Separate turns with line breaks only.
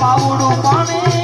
પાવડું પાણી